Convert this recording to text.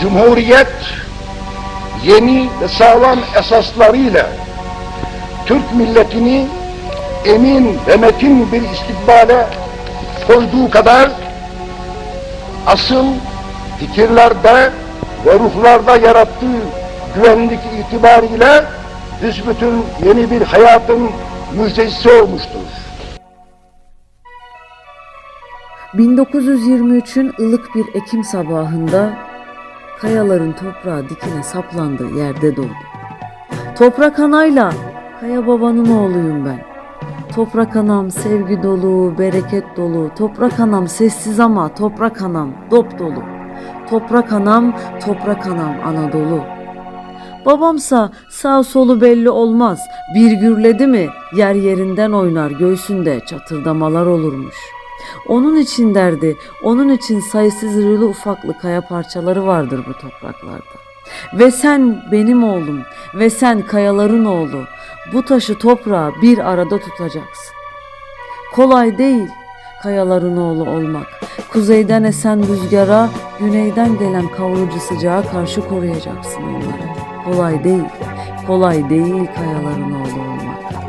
Cumhuriyet yeni ve sağlam esaslarıyla Türk milletini emin ve metin bir istikbale koyduğu kadar asıl fikirlerde ve ruhlarda yarattığı güvenlik itibariyle büsbütün yeni bir hayatın müjdecisi olmuştur. 1923'ün ılık bir Ekim sabahında kayaların toprağa dikine saplandığı yerde doğdum. Toprak anayla Kaya babanın oğluyum ben. Toprak anam sevgi dolu, bereket dolu. Toprak anam sessiz ama toprak anam dop dolu. Toprak anam, toprak anam Anadolu. Babamsa sağ solu belli olmaz. Bir gürledi mi yer yerinden oynar göğsünde çatırdamalar olurmuş. Onun için derdi, onun için sayısız ırılı ufaklı kaya parçaları vardır bu topraklarda. Ve sen benim oğlum ve sen kayaların oğlu. Bu taşı toprağa bir arada tutacaksın. Kolay değil kayaların oğlu olmak. Kuzeyden esen rüzgara, güneyden gelen kavurucu sıcağa karşı koruyacaksın onları. Kolay değil, kolay değil kayaların oğlu olmak.